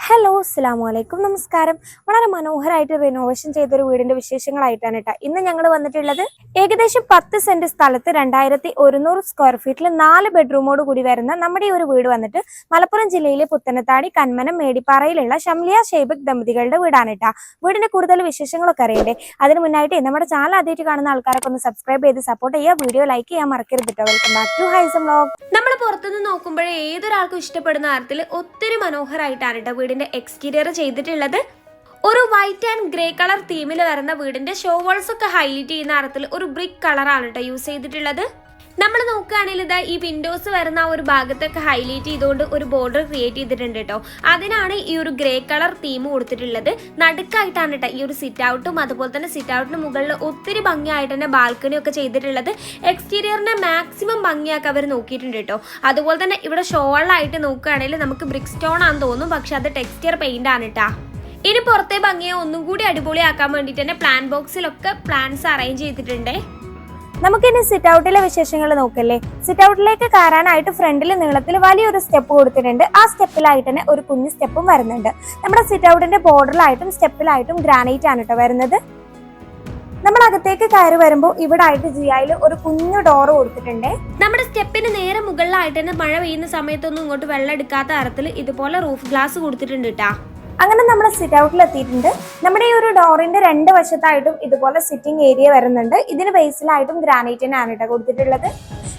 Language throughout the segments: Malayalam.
ഹലോ അസ്സാം വലൈക്കും നമസ്കാരം വളരെ മനോഹരമായിട്ട് റിനോവേഷൻ ചെയ്തൊരു വീടിന്റെ വിശേഷങ്ങളായിട്ടാണ് കേട്ടോ ഇന്ന് ഞങ്ങൾ വന്നിട്ടുള്ളത് ഏകദേശം പത്ത് സെന്റ് സ്ഥലത്ത് രണ്ടായിരത്തി ഒരുന്നൂറ് സ്ക്വയർ ഫീറ്റിൽ നാല് ബെഡ്റൂമോട് കൂടി വരുന്ന നമ്മുടെ ഈ ഒരു വീട് വന്നിട്ട് മലപ്പുറം ജില്ലയിലെ പുത്തനത്താടി കന്മനം മേടിപ്പാറയിലുള്ള ഷംലിയ ഷെയ്ബക് ദമ്പതികളുടെ വീടാണ് കേട്ടോ വീടിന്റെ കൂടുതൽ വിശേഷങ്ങളൊക്കെ അറിയണ്ടേ? അതിന് മുന്നായിട്ട് നമ്മുടെ ചാനൽ ആദ്യമായിട്ട് കാണുന്ന ആൾക്കാരൊക്കെ ഒന്ന് സബ്സ്ക്രൈബ് ചെയ്ത് സപ്പോർട്ട് ചെയ്യുക. വീഡിയോ ലൈക്ക് ചെയ്യാൻ മറക്കരുത് കേട്ടോ വെൽക്കം ടു ഹൈസം നമ്മൾ പുറത്തുനിന്ന് നോക്കുമ്പോഴേ ഏതൊരാൾക്കും ഇഷ്ടപ്പെടുന്ന തരത്തിൽ ഒത്തിരി മനോഹരമായിട്ടാണ് കേട്ടോ വീടിന്റെ എക്സ്റ്റീരിയർ ചെയ്തിട്ടുള്ളത്. ഒരു വൈറ്റ് ആൻഡ് ഗ്രേ കളർ തീമിൽ വരുന്ന വീടിന്റെ ഷോ വാൾസ് ഒക്കെ ഹൈലൈറ്റ് ചെയ്യുന്ന തരത്തിൽ ഒരു ബ്രിക്ക് കളറാണ് കേട്ടോ യൂസ് ചെയ്തിട്ടുള്ളത്. നമ്മൾ നോക്കുകയാണെങ്കിൽ ഇതാ ഈ വിൻഡോസ് വരുന്ന ആ ഒരു ഭാഗത്തൊക്കെ ഹൈലൈറ്റ് ചെയ്തുകൊണ്ട് ഒരു ബോർഡർ ക്രിയേറ്റ് ചെയ്തിട്ടുണ്ട് കേട്ടോ അതിനാണ് ഈ ഒരു ഗ്രേ കളർ തീം കൊടുത്തിട്ടുള്ളത്. നടുക്കായിട്ടാണ് കേട്ടോ ഈ ഒരു സിറ്റ് ഔട്ടും അതുപോലെ തന്നെ സിറ്റ് ഔട്ടിന് മുകളിൽ ഒത്തിരി ഭംഗിയായിട്ട് തന്നെ ബാൽക്കണി ഒക്കെ ചെയ്തിട്ടുള്ളത്. എക്സ്റ്റീരിയറിനെ മാക്സിമം ഭംഗിയാക്കി അവർ നോക്കിയിട്ടുണ്ട് കേട്ടോ അതുപോലെ തന്നെ ഇവിടെ ഷോളായിട്ട് നോക്കുകയാണെങ്കിൽ നമുക്ക് ബ്രിക്ക് സ്റ്റോൺ ആണെന്ന് തോന്നും. പക്ഷെ അത് ടെക്സ്റ്റിയർ പെയിന്റ് ആണ് കേട്ടാ ഇനി പുറത്തെ ഭംഗിയെ ഒന്നും കൂടി അടിപൊളിയാക്കാൻ വേണ്ടിയിട്ട് തന്നെ പ്ലാൻ ബോക്സിലൊക്കെ പ്ലാൻസ് അറേഞ്ച് ചെയ്തിട്ടുണ്ട്. നമുക്കിനി സിറ്റ് ഔട്ടിലെ വിശേഷങ്ങൾ നോക്കല്ലേ? സിറ്റ് ഔട്ടിലേക്ക് കയറാനായിട്ട് ഫ്രണ്ടിൽ നീളത്തിൽ വലിയൊരു സ്റ്റെപ്പ് കൊടുത്തിട്ടുണ്ട്. ആ സ്റ്റെപ്പിലായിട്ട് തന്നെ ഒരു കുഞ്ഞു സ്റ്റെപ്പും വരുന്നുണ്ട്. നമ്മുടെ സിറ്റ് ഔട്ടിന്റെ ബോർഡറിലായിട്ടും സ്റ്റെപ്പിലായിട്ടും ഗ്രാനൈറ്റ് ആണ് കേട്ടോ വരുന്നത്. നമ്മൾ അകത്തേക്ക് കയറി വരുമ്പോൾ ഇവിടെ ആയിട്ട് ജിയായിൽ ഒരു കുഞ്ഞു ഡോർ കൊടുത്തിട്ടുണ്ട്. നമ്മുടെ സ്റ്റെപ്പിന് നേരെ മുകളിലായിട്ട് തന്നെ മഴ പെയ്യുന്ന സമയത്തൊന്നും ഇങ്ങോട്ട് വെള്ളം എടുക്കാത്ത തരത്തിൽ ഇതുപോലെ റൂഫ് ഗ്ലാസ് കൊടുത്തിട്ടുണ്ട് കേട്ടാ അങ്ങനെ നമ്മൾ സിറ്റ് ഔട്ടിൽ എത്തിയിട്ടുണ്ട്. നമ്മുടെ ഈ ഒരു ഡോറിന്റെ രണ്ട് വശത്തായിട്ടും ഇതുപോലെ സിറ്റിംഗ് ഏരിയ വരുന്നുണ്ട്. ഇതിന് ബേസിലായിട്ടും ഗ്രാനൈറ്റിനാണ് കേട്ടോ കൊടുത്തിട്ടുള്ളത്.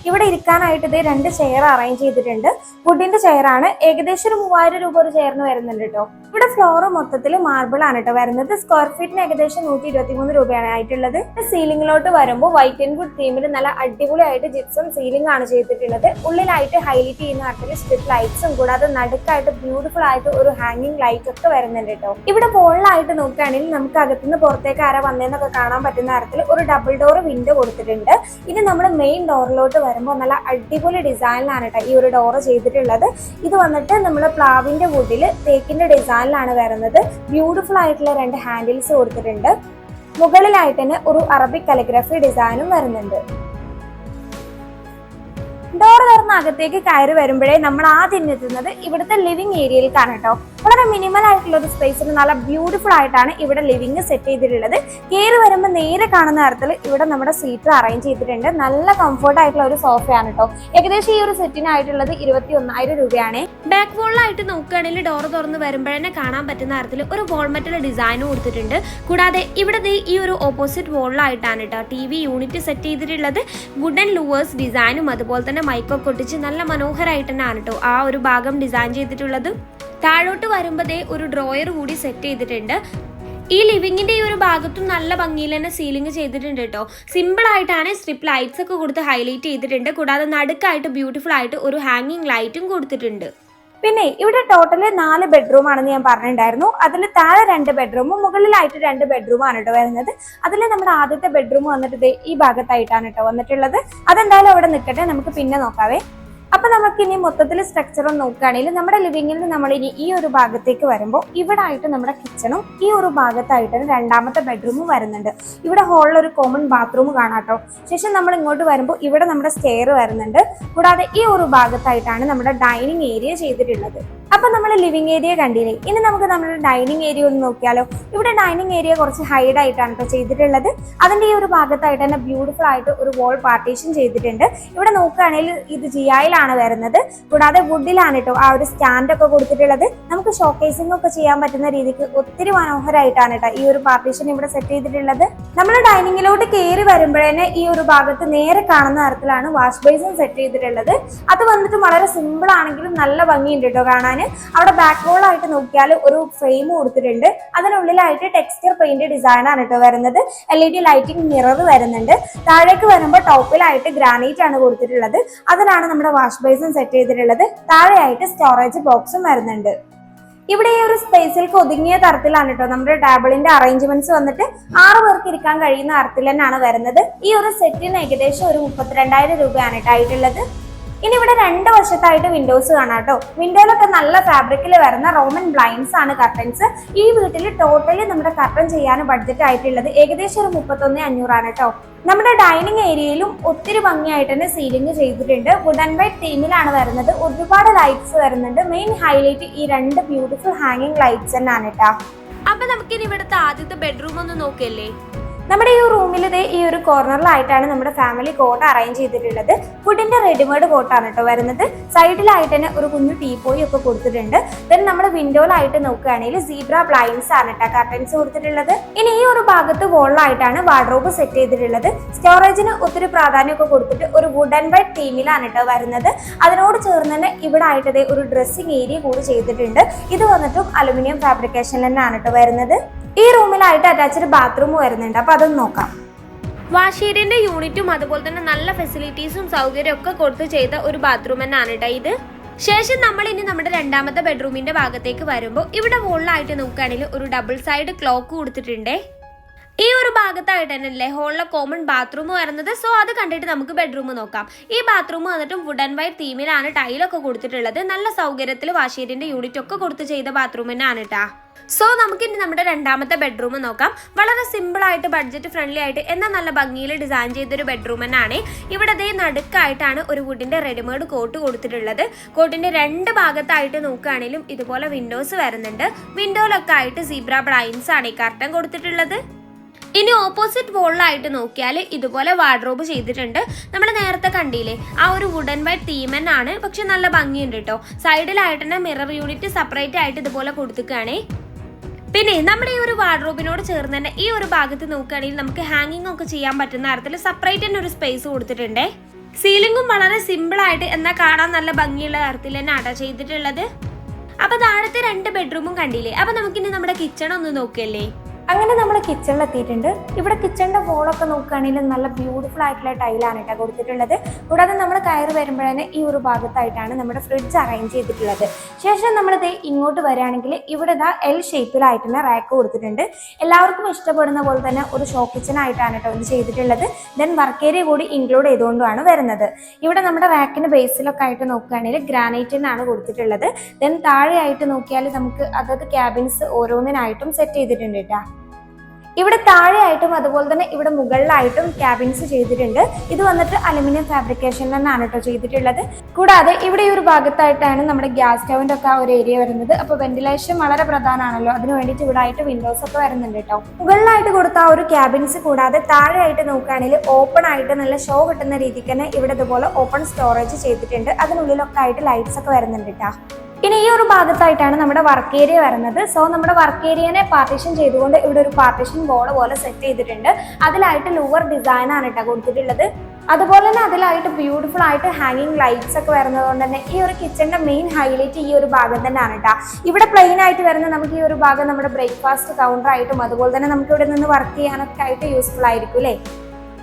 ഇവിടെ ഇരിക്കാനായിട്ട് ഇത് രണ്ട് ചെയർ അറേഞ്ച് ചെയ്തിട്ടുണ്ട്. വുഡിന്റെ ചെയർ ആണ്. ഏകദേശം ഒരു മൂവായിരം രൂപ ഒരു ചെയറിന് വരുന്നുണ്ട് കേട്ടോ ഇവിടെ ഫ്ലോർ മൊത്തത്തിൽ മാർബിൾ ആണ് കേട്ടോ വരുന്നത്. സ്ക്വയർ ഫീറ്റിന് ഏകദേശം നൂറ്റി ഇരുപത്തി മൂന്ന് രൂപയാണ് ആയിട്ടുള്ളത് സീലിംഗിലോട്ട് വരുമ്പോൾ വൈറ്റ് ആൻഡ് ഗുഡ് തീമിൽ നല്ല അടിപൊളിയായിട്ട് ജിപ്സം സീലിംഗ് ആണ് ചെയ്തിട്ടുള്ളത്. ഉള്ളിലായിട്ട് ഹൈലൈറ്റ് ചെയ്യുന്ന ആർട്ടിൽ സ്ട്രിപ്പ് ലൈറ്റ്സും കൂടാതെ നടുക്കായിട്ട് ബ്യൂട്ടിഫുൾ ആയിട്ട് ഒരു ഹാങ്ങിങ് ലൈറ്റ് വരുന്നുണ്ട് കേട്ടോ. ഇവിടെ മുകളിലായിട്ട് നോക്കുകയാണെങ്കിൽ നമുക്ക് അകത്തുനിന്ന് പുറത്തേക്ക് ആരാ വന്നതെന്നൊക്കെ കാണാൻ പറ്റുന്ന തരത്തിൽ ഒരു ഡബിൾ ഡോർ വിൻഡോ കൊടുത്തിട്ടുണ്ട്. ഇനി നമ്മൾ മെയിൻ ഡോറിലോട്ട് വരുമ്പോൾ നല്ല അടിപൊളി ഡിസൈനിലാണ് കേട്ടോ ഈ ഒരു ഡോർ ചെയ്തിട്ടുള്ളത്. ഇത് വന്നിട്ട് നമ്മൾ പ്ലാവിന്റെ വുഡിൽ തേക്കിന്റെ ഡിസൈനിലാണ് വരുന്നത്. ബ്യൂട്ടിഫുൾ ആയിട്ടുള്ള രണ്ട് ഹാൻഡിൽസ് കൊടുത്തിട്ടുണ്ട്. മുകളിലായിട്ട് തന്നെ ഒരു അറബിക് കലിഗ്രഫി ഡിസൈനും വരുന്നുണ്ട്. ഡോർ തുറന്ന് അകത്തേക്ക് കയറി വരുമ്പോഴേ നമ്മൾ ആദ്യം എത്തുന്നത് ഇവിടുത്തെ ലിവിംഗ് ഏരിയയിലേക്കാണ് കേട്ടോ. വളരെ മിനിമൽ ആയിട്ടുള്ള ഒരു സ്പേസിൽ നല്ല ബ്യൂട്ടിഫുൾ ആയിട്ടാണ് ഇവിടെ ലിവിംഗ് സെറ്റ് ചെയ്തിട്ടുള്ളത്. കയറി വരുമ്പോൾ നേരെ കാണുന്ന തരത്തിൽ ഇവിടെ നമ്മുടെ സീറ്റ് അറേഞ്ച് ചെയ്തിട്ടുണ്ട്. നല്ല കംഫർട്ട് ആയിട്ടുള്ള ഒരു സോഫയാണ് കേട്ടോ. ഏകദേശം ഈ ഒരു സെറ്റിനായിട്ടുള്ളത് ഇരുപത്തി ഒന്നായിരം രൂപയാണ്. ബാക്ക് വോളിലായിട്ട് നോക്കുകയാണെങ്കിൽ ഡോർ തുറന്ന് വരുമ്പോഴേ കാണാൻ പറ്റുന്ന തരത്തിൽ ഒരു വോൾ മെറ്റൽ ഡിസൈനും കൊടുത്തിട്ടുണ്ട്. കൂടാതെ ഇവിടെ ഈ ഒരു ഓപ്പോസിറ്റ് വോളിലായിട്ടാണ് കേട്ടോ ടി വി യൂണിറ്റ് സെറ്റ് ചെയ്തിട്ടുള്ളത്. വുഡൻ ലൂവേഴ്സ് ഡിസൈനും അതുപോലെ തന്നെ മൈക്കൊക്കെ ഒട്ടിച്ച് നല്ല മനോഹരമായിട്ട് തന്നെയാണ് കേട്ടോ ആ ഒരു ഭാഗം ഡിസൈൻ ചെയ്തിട്ടുള്ളത്. താഴോട്ട് വരുമ്പോഴേ ഒരു ഡ്രോയർ കൂടി സെറ്റ് ചെയ്തിട്ടുണ്ട്. ഈ ലിവിങ്ങിന്റെ ഈ ഒരു ഭാഗത്തും നല്ല ഭംഗിയിൽ തന്നെ സീലിംഗ് ചെയ്തിട്ടുണ്ട് കേട്ടോ സിമ്പിൾ ആയിട്ടാണ് സ്ട്രിപ്പ് ലൈറ്റ്സ് ഒക്കെ കൊടുത്ത് ഹൈലൈറ്റ് ചെയ്തിട്ടുണ്ട്. കൂടാതെ നടുക്കായിട്ട് ബ്യൂട്ടിഫുൾ ആയിട്ട് ഒരു ഹാങ്ങിങ് ലൈറ്റും കൊടുത്തിട്ടുണ്ട്. പിന്നെ ഇവിടെ ടോട്ടൽ നാല് ബെഡ്റൂം ആണെന്ന് ഞാൻ പറഞ്ഞിട്ടുണ്ടായിരുന്നു. അതിൽ താഴെ രണ്ട് ബെഡ്റൂമും മുകളിലായിട്ട് രണ്ട് ബെഡ്റൂമാണ് കേട്ടോ വരുന്നത്. അതിൽ നമ്മുടെ ആദ്യത്തെ ബെഡ്റൂം വന്നിട്ട് ഈ ഭാഗത്തായിട്ടാണ് കേട്ടോ വന്നിട്ടുള്ളത്. അതെന്തായാലും അവിടെ നിൽക്കട്ടെ നമുക്ക് പിന്നെ നോക്കാവേ. അപ്പൊ നമുക്ക് ഇനി മൊത്തത്തിൽ സ്ട്രക്ചർ നോക്കുകയാണെങ്കിൽ നമ്മുടെ നിന്ന് നമ്മൾ ഇനി ഈ ഒരു ഭാഗത്തേക്ക് വരുമ്പോൾ ഇവിടെ ആയിട്ട് നമ്മുടെ കിച്ചണും ഈ ഒരു ഭാഗത്തായിട്ടാണ് രണ്ടാമത്തെ ബെഡ്റൂമും വരുന്നുണ്ട്. ഇവിടെ ഹോളിൽ ഒരു കോമൺ ബാത്റൂം കാണാട്ടോ. ശേഷം നമ്മൾ ഇങ്ങോട്ട് വരുമ്പോൾ ഇവിടെ നമ്മുടെ സ്റ്റെയർ വരുന്നുണ്ട്. കൂടാതെ ഈ ഒരു ഭാഗത്തായിട്ടാണ് നമ്മുടെ ഡൈനിങ് ഏരിയ ചെയ്തിട്ടുള്ളത്. അപ്പൊ നമ്മൾ ലിവിംഗ് ഏരിയ കണ്ടില്ലേ? ഇനി നമുക്ക് നമ്മുടെ ഡൈനിങ് ഏരിയ ഒന്ന് നോക്കിയാലോ. ഇവിടെ ഡൈനിങ് ഏരിയ കുറച്ച് ഹൈഡ് ആയിട്ടാണ് കേട്ടോ ചെയ്തിട്ടുള്ളത്. അതിന്റെ ഈ ഒരു ഭാഗത്തായിട്ട് തന്നെ ബ്യൂട്ടിഫുൾ ആയിട്ട് ഒരു വോൾ പാർട്ടീഷൻ ചെയ്തിട്ടുണ്ട്. ഇവിടെ നോക്കുകയാണെങ്കിൽ ഇത് ജിയായിലാണ് വരുന്നത്. കൂടാതെ വുഡിലാണ് കേട്ടോ ആ ഒരു സ്റ്റാൻഡ് ഒക്കെ കൊടുത്തിട്ടുള്ളത്. നമുക്ക് ഷോക്കേസിംഗ് ഒക്കെ ചെയ്യാൻ പറ്റുന്ന രീതിക്ക് ഒത്തിരി മനോഹരമായിട്ടാണ് കേട്ടോ ഈ ഒരു പാർട്ടീഷൻ ഇവിടെ സെറ്റ് ചെയ്തിട്ടുള്ളത്. നമ്മൾ ഡൈനിങ്ങിലോട്ട് കയറി വരുമ്പോഴേ ഈ ഒരു ഭാഗത്ത് നേരെ കാണുന്ന തരത്തിലാണ് വാഷ് ബേസിൻ സെറ്റ് ചെയ്തിട്ടുള്ളത്. അത് വന്നിട്ട് വളരെ സിമ്പിൾ ആണെങ്കിലും നല്ല ഭംഗിയുണ്ട് കേട്ടോ കാണാൻ അവിടെ ബാക്ക് വോൾ ആയിട്ട് നോക്കിയാൽ ഒരു ഫ്രെയിം കൊടുത്തിട്ടുണ്ട്. അതിനുള്ളിലായിട്ട് ടെക്സ്ചർ പെയിന്റ് ഡിസൈൻ ആണ് കേട്ടോ വരുന്നത്. L E D lighting mirror വരുന്നുണ്ട്. താഴേക്ക് വരുമ്പോൾ ടോപ്പിലായിട്ട് ഗ്രാനൈറ്റ് ആണ് കൊടുത്തിട്ടുള്ളത്. അതിനാണ് നമ്മുടെ വാഷ് ബേസും സെറ്റ് ചെയ്തിട്ടുള്ളത്. താഴെയായിട്ട് സ്റ്റോറേജ് ബോക്സും വരുന്നുണ്ട്. ഇവിടെ ഈ ഒരു സ്പേസിൽ ഒതുങ്ങിയ തരത്തിലാണ് കേട്ടോ നമ്മുടെ ടേബിളിന്റെ അറേഞ്ച്മെന്റ്സ് വന്നിട്ട് ആറ് പേർക്ക് ഇരിക്കാൻ കഴിയുന്ന തരത്തിൽ തന്നെയാണ് വരുന്നത്. ഈ ഒരു സെറ്റിന് ഏകദേശം ഒരു മുപ്പത്തിരണ്ടായിരം രൂപയാണ് കേട്ടോ ആയിട്ടുള്ളത്. ഇനി ഇവിടെ രണ്ട് വശത്തായിട്ട് വിൻഡോസ് കാണാം കേട്ടോ. വിൻഡോയിലൊക്കെ നല്ല ഫാബ്രിക്കിൽ വരുന്ന റോമൻ ബ്ലൈൻഡ്സ് ആണ് കർട്ടൻസ് ഈ വീട്ടിൽ ടോട്ടലി നമ്മുടെ കർട്ടൻ ചെയ്യാൻ ബഡ്ജറ്റ് ആയിട്ടുള്ളത് ഏകദേശം ഒരു മുപ്പത്തൊന്ന് അഞ്ഞൂറാണ് കേട്ടോ. നമ്മുടെ ഡൈനിങ് ഏരിയയിലും ഒത്തിരി ഭംഗിയായിട്ട് തന്നെ സീലിംഗ് ചെയ്തിട്ടുണ്ട്. വുഡൻ വൈറ്റ് തീമിലാണ് വരുന്നത്. ഒരുപാട് ലൈറ്റ്സ് വരുന്നുണ്ട്. മെയിൻ ഹൈലൈറ്റ് ഈ രണ്ട് ബ്യൂട്ടിഫുൾ ഹാങ്ങിങ് ലൈറ്റ്സ് തന്നെയാണ് കേട്ടോ. അപ്പൊ നമുക്കിനി ഇവിടുത്തെ ആദ്യത്തെ ബെഡ്റൂം ഒന്ന് നോക്കിയല്ലേ? നമ്മുടെ ഈ റൂമിൽ ഇതേ ഈ ഒരു കോർണറിലായിട്ടാണ് നമ്മുടെ ഫാമിലി കോട്ട് അറേഞ്ച് ചെയ്തിട്ടുള്ളത്. ഫുഡിന്റെ റെഡിമെയ്ഡ് കോട്ടാണ് കേട്ടോ വരുന്നത്. സൈഡിലായിട്ട് തന്നെ ഒരു കുഞ്ഞു ടീപ്പോയി ഒക്കെ കൊടുത്തിട്ടുണ്ട്. ദെൻ നമ്മുടെ വിൻഡോയിലായിട്ട് നോക്കുകയാണെങ്കിൽ സീബ്ര ബ്ലൈൻസ് ആണ് കേട്ടോ കർട്ടൻസ് കൊടുത്തിട്ടുള്ളത്. ഇനി ഈ ഒരു ഭാഗത്ത് വോളിലായിട്ടാണ് വാർഡ്രോബ് സെറ്റ് ചെയ്തിട്ടുള്ളത്. സ്റ്റോറേജിന് ഒത്തിരി പ്രാധാന്യമൊക്കെ കൊടുത്തിട്ട് ഒരു വുഡൻ ബെഡ് തീമിലാണ് കേട്ടോ വരുന്നത്. അതിനോട് ചേർന്ന് തന്നെ ഇവിടെ ആയിട്ട് ഒരു ഡ്രസ്സിംഗ് ഏരിയ കൂടി ചെയ്തിട്ടുണ്ട്. ഇത് വന്നിട്ടും അലുമിനിയം ഫാബ്രിക്കേഷൻ തന്നെയാണ് കേട്ടോ വരുന്നത്. ഈ റൂമിലായിട്ട് അറ്റാച്ച്ഡ് ബാത്റൂം വരുന്നുണ്ട്. അപ്പൊ അതൊന്ന് നോക്കാം. വാഷേരിയന്റെ യൂണിറ്റും അതുപോലെ തന്നെ നല്ല ഫെസിലിറ്റീസും സൗകര്യം ഒക്കെ കൊടുത്ത് ചെയ്ത ഒരു ബാത്റൂം തന്നെയാണ് കേട്ടോ ഇത്. ശേഷം നമ്മൾ ഇനി നമ്മുടെ രണ്ടാമത്തെ ബെഡ്റൂമിന്റെ ഭാഗത്തേക്ക് വരുമ്പോൾ ഇവിടെ മുകളിലായിട്ട് നോക്കുകയാണെങ്കിൽ ഒരു ഡബിൾ സൈഡ് ക്ലോക്ക് കൊടുത്തിട്ടുണ്ടേ. ഈ ഒരു ഭാഗത്തായിട്ട് തന്നെ അല്ലേ ഹോളിലെ കോമൺ ബാത്റൂം വരുന്നത്? സോ അത് കണ്ടിട്ട് നമുക്ക് ബെഡ്റൂം നോക്കാം. ഈ ബാത്റൂം വന്നിട്ടും വുഡ് ആൻഡ് വൈറ്റ് തീമിലാണ് ടൈലൊക്കെ കൊടുത്തിട്ടുള്ളത്. നല്ല സൗകര്യത്തിൽ വാഷീരിന്റെ യൂണിറ്റ് ഒക്കെ കൊടുത്ത് ചെയ്ത ബാത്റൂം തന്നെയാണ് സോ നമുക്ക് ഇനി നമ്മുടെ രണ്ടാമത്തെ ബെഡ്റൂം നോക്കാം. വളരെ സിമ്പിൾ ആയിട്ട് ബഡ്ജറ്റ് ഫ്രണ്ട്ലി ആയിട്ട് എന്നാൽ നല്ല ഭംഗിയിൽ ഡിസൈൻ ചെയ്തൊരു ബെഡ്റൂം തന്നെയാണ്. ഇവിടെ ദേ നടുക്കായിട്ടാണ് ഒരു വുഡിന്റെ റെഡിമേഡ് കോട്ട് കൊടുത്തിട്ടുള്ളത്. കോട്ടിന്റെ രണ്ട് ഭാഗത്തായിട്ട് നോക്കുകയാണെങ്കിലും ഇതുപോലെ വിൻഡോസ് വരുന്നുണ്ട്. വിൻഡോയിലൊക്കെ ആയിട്ട് സീബ്ര ബ്ലൈൻസ് ആണ് ഈ കർട്ടൻ കൊടുത്തിട്ടുള്ളത്. ഇനി ഓപ്പോസിറ്റ് വോളിലായിട്ട് നോക്കിയാൽ ഇതുപോലെ വാർഡ്രോബ് ചെയ്തിട്ടുണ്ട്. നമ്മൾ നേരത്തെ കണ്ടില്ലേ ആ ഒരു വുഡൻ വൈറ്റ് തീമൻ ആണ്. പക്ഷെ നല്ല ഭംഗിയുണ്ട് കേട്ടോ സൈഡിലായിട്ട് തന്നെ മിറർ യൂണിറ്റ് സെപ്പറേറ്റ് ആയിട്ട് ഇതുപോലെ കൊടുത്തുകയാണേ പിന്നെ നമ്മുടെ ഈ ഒരു വാർഡ്രോബിനോട് ചേർന്ന് തന്നെ ഈ ഒരു ഭാഗത്ത് നോക്കുകയാണെങ്കിൽ നമുക്ക് ഹാങ്ങിങ് ഒക്കെ ചെയ്യാൻ പറ്റുന്ന തരത്തിൽ സെപ്പറേറ്റ് തന്നെ ഒരു സ്പേസ് കൊടുത്തിട്ടുണ്ടേ. സീലിംഗും വളരെ സിമ്പിൾ ആയിട്ട് എന്നാൽ കാണാൻ നല്ല ഭംഗിയുള്ള തരത്തിൽ തന്നെ അടാ ചെയ്തിട്ടുള്ളത്. അപ്പൊ താഴത്തെ രണ്ട് ബെഡ്റൂമും കണ്ടില്ലേ? അപ്പൊ നമുക്കിനി നമ്മുടെ കിച്ചൺ ഒന്ന് നോക്കിയല്ലേ? അങ്ങനെ നമ്മൾ കിച്ചണിൽ എത്തിയിട്ടുണ്ട്. ഇവിടെ കിച്ചണിന്റെ വോളൊക്കെ നോക്കുകയാണെങ്കിൽ നല്ല ബ്യൂട്ടിഫുൾ ആയിട്ടുള്ള ടൈലാണ് കേട്ടോ കൊടുത്തിട്ടുള്ളത്. കൂടാതെ നമ്മൾ കയറി വരുമ്പോഴേ ഈ ഒരു ഭാഗത്തായിട്ടാണ് നമ്മുടെ ഫ്രിഡ്ജ് അറേഞ്ച് ചെയ്തിട്ടുള്ളത്. ശേഷം നമ്മൾ ദേ ഇങ്ങോട്ട് വരികയാണെങ്കിൽ ഇവിടെ ഇതാ എൽ ഷേപ്പിലായിട്ടുള്ള റാക്ക് കൊടുത്തിട്ടുണ്ട്. എല്ലാവർക്കും ഇഷ്ടപ്പെടുന്ന പോലെ തന്നെ ഒരു ഷോ കിച്ചൺ ആയിട്ടാണ് കേട്ടോ ഇത് ചെയ്തിട്ടുള്ളത്. ദെൻ വർക്ക് ഏരിയ കൂടി ഇൻക്ലൂഡ് ചെയ്തുകൊണ്ടാണ് വരുന്നത്. ഇവിടെ നമ്മുടെ റാക്കിന്റെ ബേസിലൊക്കെ ആയിട്ട് നോക്കുകയാണെങ്കിൽ ഗ്രാനൈറ്റിനാണ് കൊടുത്തിട്ടുള്ളത്. ദെൻ താഴെയായിട്ട് നോക്കിയാൽ നമുക്ക് അതത് ക്യാബിൻസ് ഓരോന്നിനായിട്ടും സെറ്റ് ചെയ്തിട്ടുണ്ട് കേട്ടോ ഇവിടെ താഴെയായിട്ടും അതുപോലെ തന്നെ ഇവിടെ മുകളിലായിട്ടും ക്യാബിൻസ് ചെയ്തിട്ടുണ്ട്. ഇത് വന്നിട്ട് അലുമിനിയം ഫാബ്രിക്കേഷൻ തന്നെയാണ് കേട്ടോ ചെയ്തിട്ടുള്ളത്. കൂടാതെ ഇവിടെ ഈ ഒരു ഭാഗത്തായിട്ടാണ് നമ്മുടെ ഗ്യാസ് സ്റ്റൗവിന്റെ ഒക്കെ ആ ഒരു ഏരിയ വരുന്നത്. അപ്പോൾ വെന്റിലേഷൻ വളരെ പ്രധാനമാണല്ലോ. അതിന് വേണ്ടിയിട്ട് ഇവിടെ ആയിട്ട് വിൻഡോസ് ഒക്കെ വരുന്നുണ്ട് കേട്ടോ മുകളിലായിട്ട് കൊടുത്ത ആ ഒരു ക്യാബിൻസ് കൂടാതെ താഴെയായിട്ട് നോക്കുകയാണെങ്കിൽ ഓപ്പൺ ആയിട്ട് നല്ല ഷോ കിട്ടുന്ന രീതിക്ക് തന്നെ ഇവിടെ ഇതുപോലെ ഓപ്പൺ സ്റ്റോറേജ് ചെയ്തിട്ടുണ്ട്. അതിനുള്ളിലൊക്കെ ആയിട്ട് ലൈറ്റ്സ് ഒക്കെ വരുന്നുണ്ട് കേട്ടോ ഇനി ഈ ഒരു ഭാഗത്തായിട്ടാണ് നമ്മുടെ വർക്ക് ഏരിയ വരുന്നത്. സോ നമ്മുടെ വർക്ക് ഏരിയനെ പാർട്ടീഷൻ ചെയ്തുകൊണ്ട് ഇവിടെ ഒരു പാർട്ടീഷൻ ബോർഡ് പോലെ സെറ്റ് ചെയ്തിട്ടുണ്ട്. അതിലായിട്ട് ലൂവർ ഡിസൈൻ ആണ് കേട്ടോ കൊടുത്തിട്ടുള്ളത്. അതുപോലെ തന്നെ അതിലായിട്ട് ബ്യൂട്ടിഫുൾ ആയിട്ട് ഹാങ്ങിങ് ലൈറ്റ്സ് ഒക്കെ വരുന്നത് കൊണ്ട് തന്നെ ഈ ഒരു കിച്ചണിന്റെ മെയിൻ ഹൈലൈറ്റ് ഈ ഒരു ഭാഗം തന്നെയാണ് കേട്ടോ ഇവിടെ പ്ലെയിൻ ആയിട്ട് വരുന്ന നമുക്ക് ഈ ഒരു ഭാഗം നമ്മുടെ ബ്രേക്ക്ഫാസ്റ്റ് കൗണ്ടർ ആയിട്ടും അതുപോലെ തന്നെ നമുക്ക് ഇവിടെ നിന്ന് വർക്ക് ചെയ്യാനൊക്കെ ആയിട്ട് യൂസ്ഫുൾ ആയിരിക്കും അല്ലേ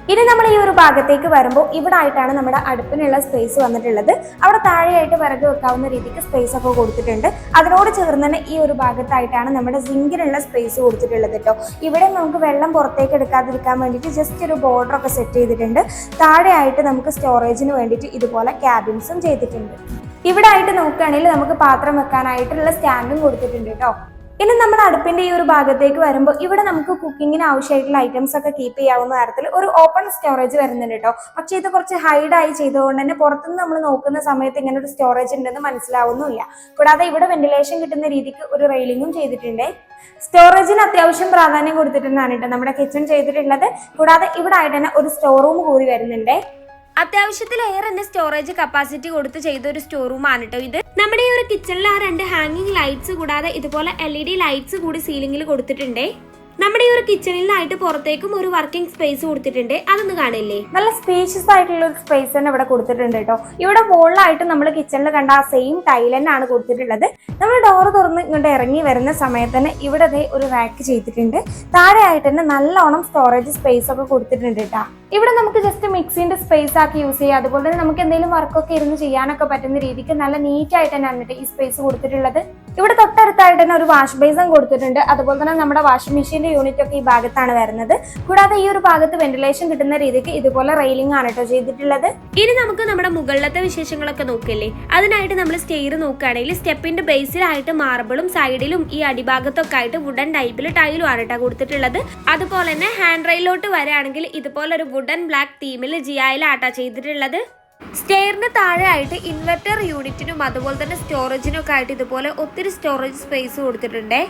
ഇനി നമ്മൾ ഈ ഒരു ഭാഗത്തേക്ക് വരുമ്പോൾ ഇവിടെ ആയിട്ടാണ് നമ്മുടെ അടുപ്പിനുള്ള സ്പേസ് വന്നിട്ടുള്ളത്. അവിടെ താഴെയായിട്ട് വിറക് വെക്കാവുന്ന രീതിക്ക് സ്പേസ് ഒക്കെ കൊടുത്തിട്ടുണ്ട്. അതിനോട് ചേർന്ന് തന്നെ ഈ ഒരു ഭാഗത്തായിട്ടാണ് നമ്മുടെ സിങ്കിനുള്ള സ്പേസ് കൊടുത്തിട്ടുള്ളത് കേട്ടോ. ഇവിടെ നമുക്ക് വെള്ളം പുറത്തേക്ക് എടുക്കാതിരിക്കാൻ വേണ്ടിയിട്ട് ജസ്റ്റ് ഒരു ബോർഡർ ഒക്കെ സെറ്റ് ചെയ്തിട്ടുണ്ട്. താഴെയായിട്ട് നമുക്ക് സ്റ്റോറേജിന് വേണ്ടിയിട്ട് ഇതുപോലെ ക്യാബിൻസും ചെയ്തിട്ടുണ്ട്. ഇവിടെ ആയിട്ട് നോക്കുകയാണെങ്കിൽ നമുക്ക് പാത്രം വെക്കാനായിട്ടുള്ള സ്റ്റാൻഡും കൊടുത്തിട്ടുണ്ട് കേട്ടോ. ഇനി നമ്മുടെ അടുപ്പിന്റെ ഈ ഒരു ഭാഗത്തേക്ക് വരുമ്പോൾ ഇവിടെ നമുക്ക് കുക്കിങ്ങിന് ആവശ്യമായിട്ടുള്ള ഐറ്റംസ് ഒക്കെ കീപ്പ് ചെയ്യാവുന്ന തരത്തിൽ ഒരു ഓപ്പൺ സ്റ്റോറേജ് വരുന്നുണ്ട് കേട്ടോ പക്ഷെ ഇത് കുറച്ച് ഹൈഡായി ചെയ്തുകൊണ്ട് തന്നെ പുറത്തുനിന്ന് നമ്മൾ നോക്കുന്ന സമയത്ത് ഇങ്ങനെ ഒരു സ്റ്റോറേജ് ഉണ്ടെന്ന് മനസ്സിലാവുന്നില്ല കൂടാതെ ഇവിടെ വെന്റിലേഷൻ കിട്ടുന്ന രീതിക്ക് ഒരു റെയിലിംഗും ചെയ്തിട്ടുണ്ട്. സ്റ്റോറേജിന് അത്യാവശ്യം പ്രാധാന്യം കൊടുത്തിട്ടുണ്ടാണ് കേട്ടോ നമ്മുടെ കിച്ചൺ ചെയ്തിട്ടുള്ളത്. കൂടാതെ ഇവിടെ ആയിട്ട് തന്നെ ഒരു സ്റ്റോർ റൂം കൂടി വരുന്നുണ്ട്. അത്യാവശ്യത്തിലേറെ തന്നെ സ്റ്റോറേജ് കപ്പാസിറ്റി കൊടുത്ത് ചെയ്ത ഒരു സ്റ്റോർ റൂം ആണ് കേട്ടോ ഇത്. നമ്മുടെ ഈ ഒരു കിച്ചണിൽ ആ രണ്ട് ഹാങ്ങിങ് ലൈറ്റ്സ് കൂടാതെ ഇതുപോലെ എൽ ഇ ഡി ലൈറ്റ്സ് കൂടി സീലിംഗിൽ കൊടുത്തിട്ടുണ്ടേ. നമ്മുടെ ഈ ഒരു കിച്ചണിലായിട്ട് പുറത്തേക്കും ഒരു വർക്കിംഗ് സ്പേസ് കൊടുത്തിട്ടുണ്ട്. അതൊന്ന് കാണില്ലേ? നല്ല സ്പേഷ്യസ് ആയിട്ടുള്ള ഒരു സ്പേസ് തന്നെ ഇവിടെ കൊടുത്തിട്ടുണ്ട് കേട്ടോ. ഇവിടെ മുകളിലായിട്ട് നമ്മൾ കിച്ചണിൽ കണ്ട ആ സെയിം ടൈൽ തന്നെയാണ് കൊടുത്തിട്ടുള്ളത്. നമ്മൾ ഡോർ തുറന്ന് ഇങ്ങോട്ട് ഇറങ്ങി വരുന്ന സമയത്ത് തന്നെ ഇവിടെ ഒരു റാക്ക് ചെയ്തിട്ടുണ്ട്. താഴെയായിട്ട് തന്നെ നല്ലോണം സ്റ്റോറേജ് സ്പേസ് ഒക്കെ കൊടുത്തിട്ടുണ്ട് കേട്ടോ. ഇവിടെ നമുക്ക് ജസ്റ്റ് മിക്സിന്റെ സ്പേസ് ആക്കി യൂസ് ചെയ്യാം. അതുപോലെ തന്നെ നമുക്ക് എന്തെങ്കിലും വർക്കൊക്കെ ഇരുന്ന് ചെയ്യാനൊക്കെ പറ്റുന്ന രീതിക്ക് നല്ല നീറ്റ് ആയിട്ട് തന്നെയാണ് ഈ സ്പേസ് കൊടുത്തിട്ടുള്ളത്. ഇവിടെ തൊട്ടടുത്തായിട്ട് തന്നെ ഒരു വാഷ് ബേസും കൊടുത്തിട്ടുണ്ട്. അതുപോലെ തന്നെ നമ്മുടെ വാഷിംഗ് മെഷീന്റെ യൂണിറ്റ് ഒക്കെ ഈ ഭാഗത്താണ് വരുന്നത്. കൂടാതെ ഈ ഒരു ഭാഗത്ത് വെന്റിലേഷൻ കിട്ടുന്ന രീതിക്ക് ഇതുപോലെ റെയിലിംഗ് ആണ് കേട്ടോ ചെയ്തിട്ടുള്ളത്. ഇനി നമുക്ക് നമ്മുടെ മുകളിലത്തെ വിശേഷങ്ങളൊക്കെ നോക്കില്ലേ? അതിനായിട്ട് നമ്മൾ സ്റ്റെയർ നോക്കുകയാണെങ്കിൽ സ്റ്റെപ്പിന്റെ ബേസിലായിട്ട് മാർബിളും സൈഡിലും ഈ അടിഭാഗത്തൊക്കെ ആയിട്ട് വുഡൻ ടൈപ്പിൽ ടൈലും ആണ് കേട്ടോ കൊടുത്തിട്ടുള്ളത്. അതുപോലെ തന്നെ ഹാൻഡ് റെയിലോട്ട് വരാണെങ്കിൽ ഇതുപോലെ ഒരു വുഡൻ ബ്ലാക്ക് തീമിൽ ജിയായിലാട്ടാ ചെയ്തിട്ടുള്ളത്. സ്റ്റെയറിന് താഴെ ആയിട്ട് ഇൻവെർട്ടർ യൂണിറ്റിനും അതുപോലെ തന്നെ സ്റ്റോറേജിനും ഒക്കെ ആയിട്ട് ഇതുപോലെ ഒത്തിരി സ്റ്റോറേജ് സ്പേസ് കൊടുത്തിട്ടുണ്ട്.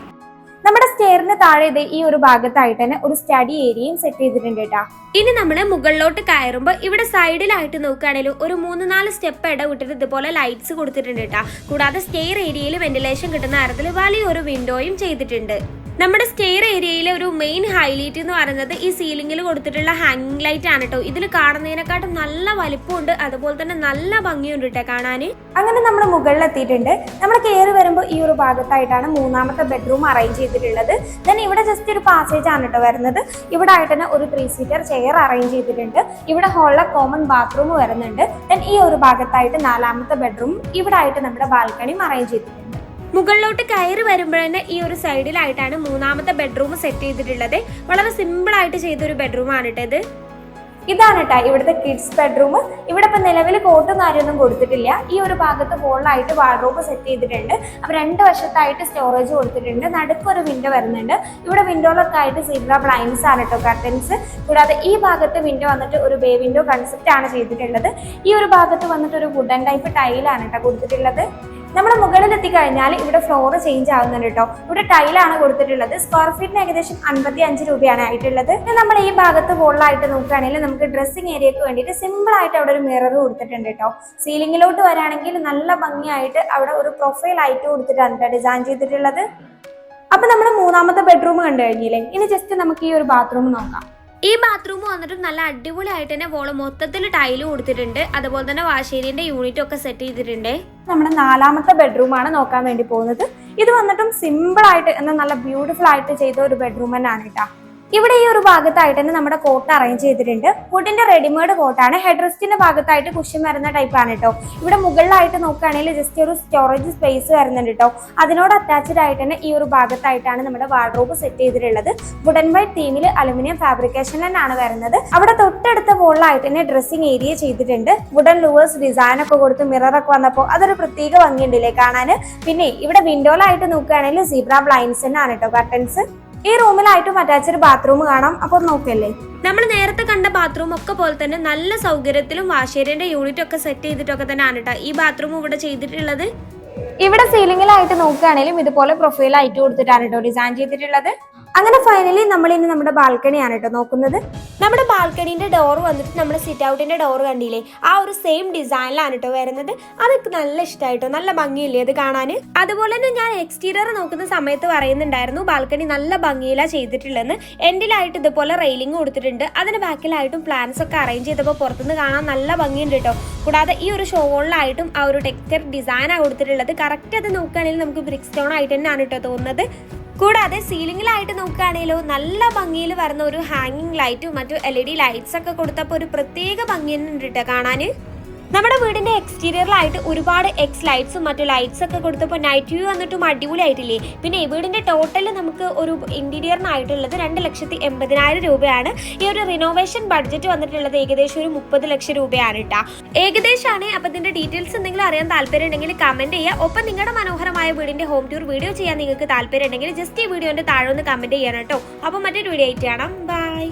നമ്മുടെ സ്റ്റെയറിന് താഴെ ഇത് ഈ ഒരു ഭാഗത്തായിട്ട് തന്നെ ഒരു സ്റ്റഡി ഏരിയയും സെറ്റ് ചെയ്തിട്ടുണ്ട് കേട്ടോ ഇനി നമ്മൾ മുകളിലോട്ട് കയറുമ്പോൾ ഇവിടെ സൈഡിലായിട്ട് നോക്കുകയാണെങ്കിൽ ഒരു മൂന്ന് നാല് സ്റ്റെപ്പ് ഇടവിട്ടിട്ട് ഇതുപോലെ ലൈറ്റ്സ് കൊടുത്തിട്ടുണ്ട് കേട്ടോ കൂടാതെ സ്റ്റെയർ ഏരിയയിൽ വെന്റിലേഷൻ കിട്ടുന്ന തരത്തിൽ വലിയൊരു വിൻഡോയും ചെയ്തിട്ടുണ്ട്. നമ്മുടെ സ്റ്റെയർ ഏരിയയിലെ ഒരു മെയിൻ ഹൈലൈറ്റ് എന്ന് പറയുന്നത് ഈ സീലിംഗിൽ കൊടുത്തിട്ടുള്ള ഹാങ്ങിങ് ലൈറ്റ് ആണ് കേട്ടോ ഇതിൽ കാണുന്നതിനെക്കാട്ടും നല്ല വലിപ്പമുണ്ട്. അതുപോലെ തന്നെ നല്ല ഭംഗിയുണ്ട് കേട്ടോ കാണാൻ അങ്ങനെ നമ്മൾ മുകളിൽ എത്തിയിട്ടുണ്ട് നമ്മൾ കയറി വരുമ്പോൾ ഈ ഒരു ഭാഗത്തായിട്ടാണ് മൂന്നാമത്തെ ബെഡ്റൂം അറേഞ്ച് ചെയ്തിട്ടുള്ളത്. ദെൻ ഇവിടെ ജസ്റ്റ് ഒരു പാസേജ് ആണ് കേട്ടോ വരുന്നത്. ഇവിടെ ആയിട്ട് തന്നെ ഒരു ത്രീ സീറ്റർ ചെയർ അറേഞ്ച് ചെയ്തിട്ടുണ്ട്. ഇവിടെ ഹോളിലെ കോമൺ ബാത്റൂം വരുന്നുണ്ട്. ദെൻ ഈ ഒരു ഭാഗത്തായിട്ട് നാലാമത്തെ ബെഡ്റൂം ഇവിടെ ആയിട്ട് നമ്മുടെ ബാൽക്കണിയും അറേഞ്ച് ചെയ്തിട്ടുണ്ട്. മുകളിലോട്ട് കയറി വരുമ്പോൾ തന്നെ ഈ ഒരു സൈഡിലായിട്ടാണ് മൂന്നാമത്തെ ബെഡ്റൂം സെറ്റ് ചെയ്തിട്ടുള്ളത്. വളരെ സിമ്പിൾ ആയിട്ട് ചെയ്ത ഒരു ബെഡ്റൂം ആണ് ഇത്. ഇതാണ് കേട്ടോ ഇവിടുത്തെ കിഡ്സ് ബെഡ്റൂം ഇവിടെ ഇപ്പൊ നിലവിൽ കോട്ടും കാര്യമൊന്നും കൊടുത്തിട്ടില്ല. ഈ ഒരു ഭാഗത്ത് ഹോളിലായിട്ട് വാർഡ്രോബ് സെറ്റ് ചെയ്തിട്ടുണ്ട്. അപ്പൊ രണ്ട് വശത്തായിട്ട് സ്റ്റോറേജ് കൊടുത്തിട്ടുണ്ട്. നടുക്ക് ഒരു വിൻഡോ വരുന്നുണ്ട്. ഇവിടെ വിൻഡോയിലൊക്കെ ആയിട്ട് സീബ്ര ബ്ലൈൻഡ്സ് ആണ് കേട്ടോ കർട്ടൻസ് കൂടാതെ ഈ ഭാഗത്ത് വിൻഡോ വന്നിട്ട് ഒരു ബേ വിൻഡോ കൺസെപ്റ്റ് ആണ് ചെയ്തിട്ടുള്ളത്. ഈ ഒരു ഭാഗത്ത് വന്നിട്ട് ഒരു വുഡൻ ടൈപ്പ് ടൈലാണ് കേട്ടോ കൊടുത്തിട്ടുള്ളത്. നമ്മൾ മുകളിൽ എത്തിക്കഴിഞ്ഞാൽ ഇവിടെ ഫ്ലോർ ചേഞ്ച് ആകുന്നുണ്ട് കേട്ടോ ഇവിടെ ടൈലാണ് കൊടുത്തിട്ടുള്ളത്. സ്ക്വയർ ഫീറ്റിന് ഏകദേശം അൻപത്തി അഞ്ച് രൂപയാണ് ആയിട്ടുള്ളത്. നമ്മൾ ഈ ഭാഗത്ത് വോളിലായിട്ട് നോക്കുകയാണെങ്കിൽ നമുക്ക് ഡ്രസ്സിംഗ് ഏരിയക്ക് വേണ്ടിയിട്ട് സിമ്പിൾ ആയിട്ട് അവിടെ ഒരു മിറർ കൊടുത്തിട്ടുണ്ട് കേട്ടോ സീലിംഗിലോട്ട് വരാണെങ്കിൽ നല്ല ഭംഗിയായിട്ട് അവിടെ ഒരു പ്രൊഫൈൽ ആയിട്ട് കൊടുത്തിട്ടാണ് കേട്ടോ ഡിസൈൻ ചെയ്തിട്ടുള്ളത്. അപ്പൊ നമ്മുടെ മൂന്നാമത്തെ ബെഡ്റൂം കണ്ടു കഴിഞ്ഞില്ലേ? ഇനി ജസ്റ്റ് നമുക്ക് ഈ ഒരു ബാത്റൂം നോക്കാം. ഈ ബാത്റൂം വന്നിട്ട് നല്ല അടിപൊളിയായിട്ട് തന്നെ വോൾ മൊത്തത്തിൽ ടൈൽ കൊടുത്തിട്ടുണ്ട്. അതുപോലെ തന്നെ വാശേരിന്റെ യൂണിറ്റ് ഒക്കെ സെറ്റ് ചെയ്തിട്ടുണ്ട്. നമ്മുടെ നാലാമത്തെ ബെഡ്റൂം ആണ് നോക്കാൻ വേണ്ടി പോകുന്നത്. ഇത് വന്നിട്ടും സിമ്പിൾ ആയിട്ട് എന്നാൽ നല്ല ബ്യൂട്ടിഫുൾ ആയിട്ട് ചെയ്ത ഒരു ബെഡ്റൂം തന്നെയാണ് കേട്ടോ. ഇവിടെ ഈ ഒരു ഭാഗത്തായിട്ട് തന്നെ നമ്മുടെ കോട്ട് അറേഞ്ച് ചെയ്തിട്ടുണ്ട്. വുഡിന്റെ റെഡിമെയ്ഡ് കോട്ടാണ് ഹെഡ് റെസ്റ്റിന്റെ ഭാഗത്തായിട്ട് കുഷ്യൻ വരുന്ന ടൈപ്പ് ആണ് കേട്ടോ ഇവിടെ മുകളിലായിട്ട് നോക്കുകയാണെങ്കിൽ ജസ്റ്റ് ഒരു സ്റ്റോറേജ് സ്പേസ് വരുന്നുണ്ട് കേട്ടോ അതിനോട് അറ്റാച്ച്ഡ് ആയിട്ട് തന്നെ ഈ ഒരു ഭാഗത്തായിട്ടാണ് നമ്മുടെ വാർഡ്രോബ് സെറ്റ് ചെയ്തിട്ടുള്ളത്. വുഡൻ വൈറ്റ് തീമിൽ അലുമിനിയം ഫാബ്രിക്കേഷൻ ആണ് വരുന്നത്. അവിടെ തൊട്ടടുത്ത മുകളിലായിട്ട് തന്നെ ഡ്രസ്സിംഗ് ഏരിയ ചെയ്തിട്ടുണ്ട്. വുഡൻ ലൂവേഴ്സ് ഡിസൈൻ ഒക്കെ കൊടുത്ത് മിററൊക്കെ വന്നപ്പോൾ അതൊരു പ്രത്യേക ഭംഗിയുണ്ടല്ലേ കാണാൻ പിന്നെ ഇവിടെ വിൻഡോയിലായിട്ട് നോക്കുകയാണെങ്കിൽ സീബ്ര ബ്ലൈൻഡ്സ് തന്നെയാണ് കേട്ടോ കർട്ടൻസ് ഈ റൂമിലായിട്ടും അറ്റാച്ച്ഡ് ബാത്റൂം കാണാം. അപ്പൊ നോക്കല്ലേ നമ്മൾ നേരത്തെ കണ്ട ബാത്റൂം ഒക്കെ പോലെ തന്നെ നല്ല സൗകര്യത്തിലും വാശേരിന്റെ യൂണിറ്റ് ഒക്കെ സെറ്റ് ചെയ്തിട്ടൊക്കെ തന്നെയാണ് കേട്ടോ ഈ ബാത്റൂം ഇവിടെ ചെയ്തിട്ടുള്ളത്? ഇവിടെ സീലിംഗിലായിട്ട് നോക്കുകയാണെങ്കിലും ഇതുപോലെ പ്രൊഫൈൽ ആയിട്ട് കൊടുത്തിട്ടാണ് കേട്ടോ ഡിസൈൻ ചെയ്തിട്ടുള്ളത്. അങ്ങനെ ഫൈനലി നമ്മൾ ഇനി നമ്മുടെ ബാൽക്കണിയാണ് കേട്ടോ നോക്കുന്നത്. നമ്മുടെ ബാൽക്കണീന്റെ ഡോർ വന്നിട്ട് നമ്മുടെ സിറ്റ് ഔട്ടിന്റെ ഡോർ കണ്ടില്ലേ? ആ ഒരു സെയിം ഡിസൈനിലാണ് കേട്ടോ വരുന്നത്. അതൊക്കെ നല്ല ഇഷ്ടമായിട്ടോ നല്ല ഭംഗിയില്ലേ അത് കാണാൻ അതുപോലെ തന്നെ ഞാൻ എക്സ്റ്റീരിയർ നോക്കുന്ന സമയത്ത് പറയുന്നുണ്ടായിരുന്നു ബാൽക്കണി നല്ല ഭംഗിയിലാണ് ചെയ്തിട്ടുള്ളതെന്ന്. എൻഡിലായിട്ട് ഇതുപോലെ റെയിലിംഗ് കൊടുത്തിട്ടുണ്ട്. അതിന് ബാക്കിലായിട്ടും പ്ലാൻസ് ഒക്കെ അറേഞ്ച് ചെയ്തപ്പോൾ പുറത്തുനിന്ന് കാണാൻ നല്ല ഭംഗിയുണ്ട് കേട്ടോ കൂടാതെ ഈ ഒരു ഷോളിലായിട്ടും ആ ഒരു ടെക്സ്ചർ ഡിസൈനാണ് കൊടുത്തിട്ടുള്ളത് കറക്റ്റ് അത് നോക്കുകയാണെങ്കിൽ നമുക്ക് ബ്രിക്സ് സ്റ്റോൺ ആയിട്ട് തന്നെയാണ് കേട്ടോ തോന്നുന്നത്. കൂടാതെ സീലിംഗിലായിട്ട് നോക്കുകയാണെങ്കിലോ നല്ല ഭംഗിയിൽ വരുന്ന ഒരു ഹാങ്ങിങ് ലൈറ്റും മറ്റു എൽ ഇ ഡി ലൈറ്റ്സ് ഒക്കെ കൊടുത്തപ്പോൾ ഒരു പ്രത്യേക ഭംഗി ഉണ്ട് കേട്ടോ കാണാൻ നമ്മുടെ വീടിന്റെ എക്സ്റ്റീരിയറിലായിട്ട് ഒരുപാട് എക്സ് ലൈറ്റ്സും മറ്റു ലൈറ്റ്സ് ഒക്കെ കൊടുത്തപ്പോൾ നൈറ്റ് വ്യൂ വന്നിട്ടും അടിപൊളിയായിട്ടില്ലേ? പിന്നെ ഈ വീടിന്റെ ടോട്ടൽ നമുക്ക് ഒരു ഇന്റീരിയറിനായിട്ടുള്ളത് രണ്ട് ലക്ഷത്തി എൺപതിനായിരം രൂപയാണ്. ഈ ഒരു റിനോവേഷൻ ബഡ്ജറ്റ് വന്നിട്ടുള്ളത് ഏകദേശം ഒരു മുപ്പത് ലക്ഷം രൂപയാണ് കേട്ടോ ഏകദേശമാണ് അപ്പൊ ഇതിന്റെ ഡീറ്റെയിൽസ് എന്തെങ്കിലും അറിയാൻ താല്പര്യം ഉണ്ടെങ്കിൽ കമന്റ് ചെയ്യുക ഒപ്പം നിങ്ങളുടെ മനോഹരമായ വീടിന്റെ ഹോം ടൂർ വീഡിയോ ചെയ്യാൻ നിങ്ങൾക്ക് താല്പര്യം ഉണ്ടെങ്കിൽ ജസ്റ്റ് ഈ വീഡിയോന്റെ താഴെ ഒന്ന് കമന്റ് ചെയ്യണം കേട്ടോ അപ്പൊ മറ്റൊരു വീഡിയോ ആയിട്ട് കാണാം. ബൈ